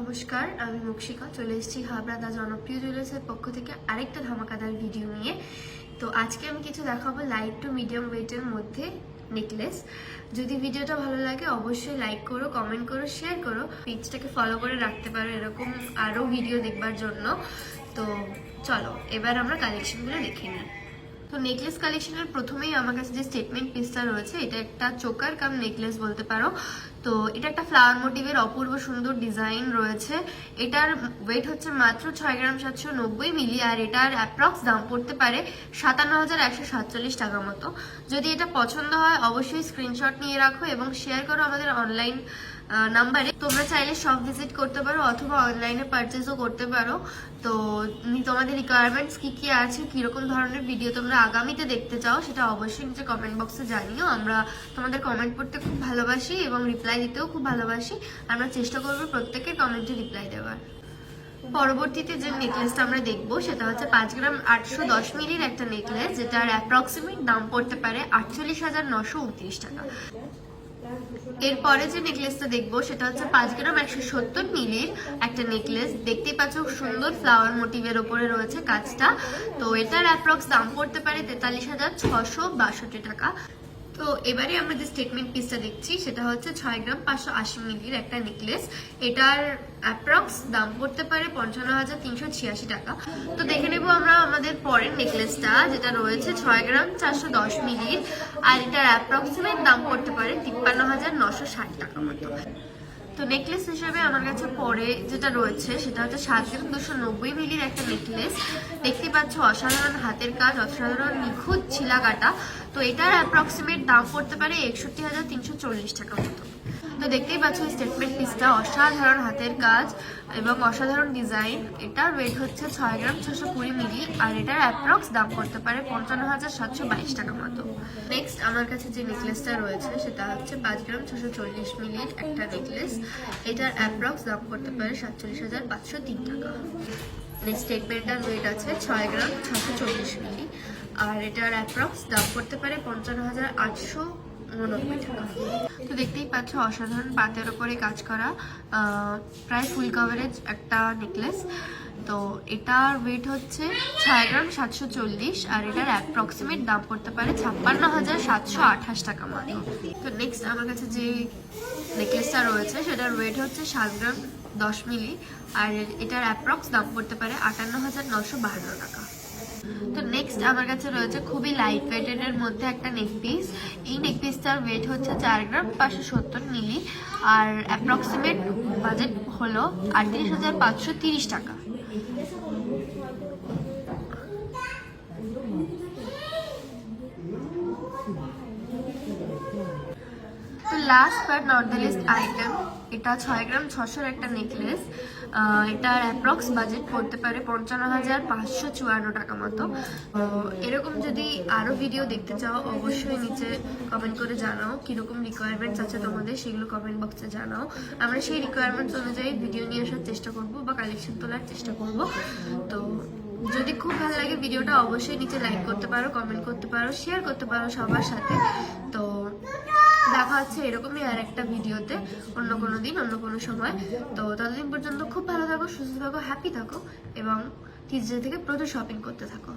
নমস্কার, আমি মুক্সিকা চলে এসেছি হাবড়া দা জনপ্রিয় জুয়েলার্সের পক্ষ থেকে আরেকটা ধামাকাদার ভিডিও নিয়ে। তো আজকে আমি কিছু দেখাবো লাইট টু মিডিয়াম ওয়েটের মধ্যে নেকলেস যদি ভিডিওটা ভালো লাগে, অবশ্যই লাইক করো কমেন্ট করো শেয়ার করো। পেজটাকে ফলো করে রাখতে পারো এরকম আরও ভিডিও দেখবার জন্য। তো চলো, এবার আমরা কালেকশনগুলো দেখে নিই। তো নেকলেস কালেকশনের প্রথমেই আমার কাছে যে স্টেটমেন্ট পিসটা রয়েছে, এটা একটা চোকার কাম নেকলেস বলতে পারো। তো এটা একটা ফ্লাওয়ার মোটিভের অপূর্ব সুন্দর ডিজাইন রয়েছে। এটার ওয়েট হচ্ছে মাত্র ছয় গ্রাম সাতশো নব্বই মিলি আর এটার অ্যাপ্রক্স দাম পড়তে পারে সাতান্ন হাজার একশো সাতচল্লিশ টাকা মতো। যদি এটা পছন্দ হয়, অবশ্যই স্ক্রিনশট নিয়ে রাখো এবং শেয়ার করো আমাদের অনলাইন নাম্বারে। তোমরা চাইলে শপ ভিজিট করতে পারো অথবা অনলাইনে পারচেসও করতে পারো। তো তোমাদের রিকোয়ারমেন্টস কি কি আছে, কীরকম ধরনের ভিডিও তোমরা আগামীতে দেখতে চাও সেটা অবশ্যই নিচে কমেন্ট বক্সে জানিও। আমরা তোমাদের কমেন্ট পড়তে খুব ভালোবাসি এবং রিপ্লাই দিতেও খুব ভালোবাসি। আমরা চেষ্টা করব প্রত্যেকের কমেন্টে রিপ্লাই দেওয়ার। পরবর্তীতে যে নেকলেসটা আমরা দেখব, সেটা হচ্ছে পাঁচ গ্রাম আটশো দশ মিলির একটা নেকলেস যেটার অ্যাপ্রক্সিমেট দাম পড়তে পারে আটচল্লিশ হাজার নশো টাকা। এরপরে যে নেকলেসটা দেখব, সেটা হচ্ছে পাঁচ গ্রাম একশো সত্তর মিলির একটা নেকলেস। দেখতেই পাচ্ছ, সুন্দর ফ্লাওয়ার মোটিভের ওপরে রয়েছে কাজটা। তো এটার অ্যাপ্রক্স দাম পড়তে পারে তেতাল্লিশ হাজার ছশো বাষট্টি টাকা। তো এবারে আমরা যে স্টেটমেন্ট পিসটা দেখছি, সেটা হচ্ছে ছয় গ্রাম পাঁচশো আশি মিলির একটা নেকলেস এটার অ্যাপ্রক্স দাম পড়তে পারে পঞ্চান্ন হাজার তিনশো ছিয়াশি টাকা। তো দেখে নেব আমরা আমাদের পরের নেকলেসটা যেটা রয়েছে ছয় গ্রাম চারশো দশ মিলির। আর এটার অ্যাপ্রক্সিমেট দাম পড়তে পারে তিপ্পান্ন হাজার নশো ষাট টাকা মতো। তো নেকলেস হিসেবে আমার কাছে পরে যেটা রয়েছে, সেটা হচ্ছে সাত গ্রাম দুশো নব্বই মিলির একটা নেকলেস দেখতে পাচ্ছ, অসাধারণ হাতের কাজ, অসাধারণ নিখুঁত ছিলা কাটা তো এটার অ্যাপ্রক্সিমেট দাম পড়তে পারে একষট্টি হাজার তিনশো চল্লিশ টাকা মতো। তো দেখতেই পাচ্ছ স্টেটমেন্ট পিসটা অসাধারণ হাতের কাজ এবং অসাধারণ ডিজাইন এটার ওয়েট হচ্ছে ছয় গ্রাম ছশো কুড়ি মিলি আর এটার অ্যাপ্রক্স দাম করতে পারে পঞ্চান্ন হাজার সাতশো বাইশ টাকা মতো। নেক্সট আমার কাছে যে নেকলেসটা রয়েছে, সেটা হচ্ছে পাঁচ গ্রাম ছশো চল্লিশ মিলির একটা নেকলেস এটার অ্যাপ্রক্স দাম করতে পারে সাতচল্লিশ হাজার পাঁচশো তিন টাকা। নেক্সট স্টেটমেন্টটার ওয়েট আছে ছয় গ্রাম, ছশো চল্লিশ মিলি। আর এটার অ্যাপ্রক্স দাম করতে পারে পঞ্চান্ন হাজার আটশো তো দেখতেই পাচ্ছ, অসাধারণ পাতের ওপরে কাজ করা প্রায় ফুল কভারেজ একটা নেকলেস তো এটার ওয়েট হচ্ছে ছয় গ্রাম সাতশো চল্লিশ আর এটার অ্যাপ্রক্সিমেট দাম পড়তে পারে ছাপ্পান্ন হাজার সাতশো আঠাশ টাকা মতো তো নেক্সট আমার কাছে যে নেকলেসটা রয়েছে, সেটার ওয়েট হচ্ছে সাত গ্রাম দশ মিলি আর এটার অ্যাপ্রক্স দাম পড়তে পারে আটান্ন হাজার নশো বাহান্ন টাকা। তো নেক্সট আমার কাছে রয়েছে খুবই লাইট ওয়েটেড এর মধ্যে একটা নেক পিস এই নেক পিসটার ওয়েট হচ্ছে চার গ্রাম পাঁচশো সত্তর মিলি আর অ্যাপ্রক্সিমেট বাজেট হলো আটত্রিশ হাজার পাঁচশো তিরিশ টাকা। Last but not the least item এটা ছয় গ্রাম ছশোর একটা নেকলেস। এটার অ্যাপ্রক্স বাজেট পড়তে পারে পঞ্চান্ন হাজার পাঁচশো চুয়ান্ন টাকা মতো। এরকম যদি আরও ভিডিও দেখতে চাও, অবশ্যই নিচে কমেন্ট করে জানাও কীরকম রিকোয়ারমেন্টস আছে তোমাদের, সেগুলো কমেন্ট বক্সে জানাও। আমরা সেই রিকোয়ারমেন্টস অনুযায়ী ভিডিও নিয়ে আসার চেষ্টা করব বা কালেকশন তোলার চেষ্টা করব। তো যদি খুব ভালো লাগে ভিডিওটা অবশ্যই নিচে লাইক করতে পারো কমেন্ট করতে পারো শেয়ার করতে পারো সবার সাথে। তো দেখা হচ্ছে এরকমই আর একটা ভিডিওতে, অন্য কোনো দিন, অন্য কোনো সময়। তো ততদিন পর্যন্ত খুব ভালো থাকো, সুস্থ থাকো হ্যাপি থাকো, এবং টিচার থেকে প্রচুর শপিং করতে থাকো।